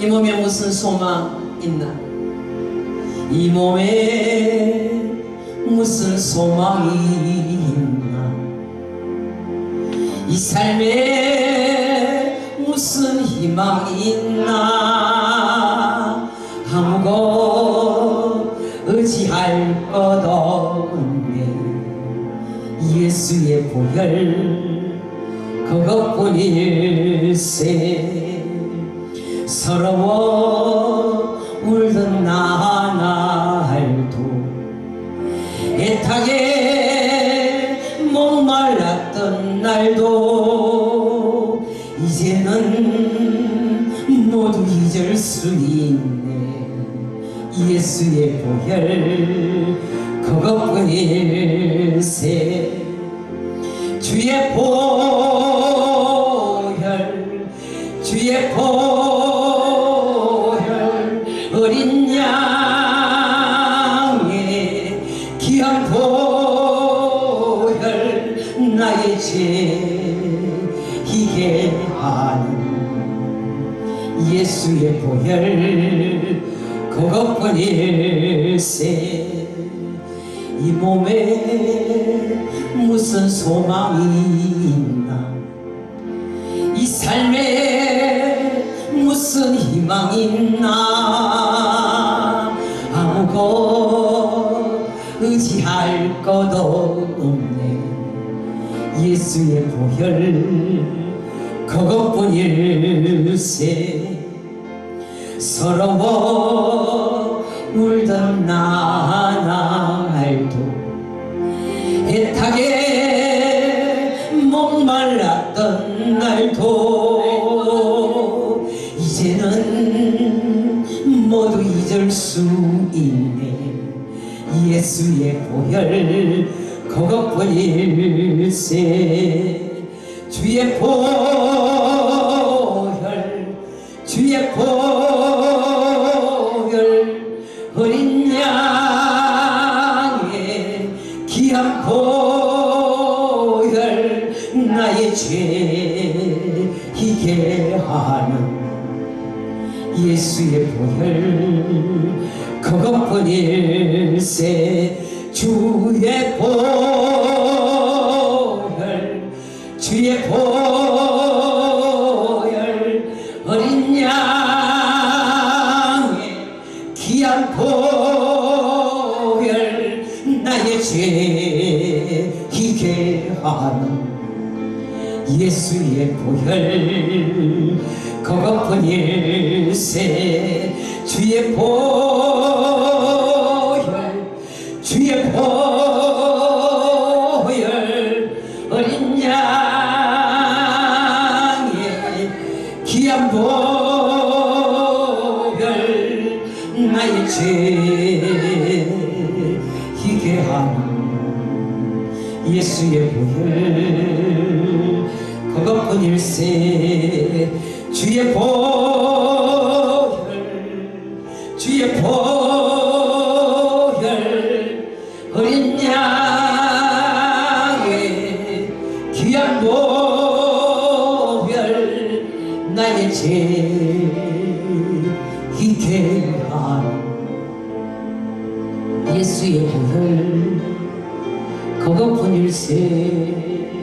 이 몸에 무슨 소망 있나? 이 몸에 무슨 소망이 있나? 이 삶에 무슨 희망이 있나? 아무것 의지할 것 없네. 예수의 보혈 그것뿐일세 서러워 울던 나날도 애타게 목말랐던 날도 이제는 모두 잊을 수 있네. 예수의 보혈 그것뿐일세. 주의 보혈 주의 보혈 죄 희게 하는 예수의 보혈 그것뿐 일세. 이 몸에 무슨 소망이 있나? 이 삶에 무슨 희망이 있나? 아무것 의지할 것 없네 예수의 보혈 그것뿐일세 서러워 울던 나날도. 애타게 목말랐던 날도. 이제는 모두 잊을 수 있네. 예수의 보혈 그것뿐일세 주의 보혈 주의 보혈 어린 양의 귀한 보혈 나의 죄 희게 하는 예수의 보혈 그것뿐일세 주의 죄 희게 하는 예수의 보혈 그것뿐 일세 주의 보혈 주의 보혈 어린 양의 귀한 보혈 나의 죄 예수의 보혈 그것뿐일세 주의 보혈 주의 보혈 어린 양의 귀한 보혈 나의 죄 하는 예수의 보혈 고고픈 일생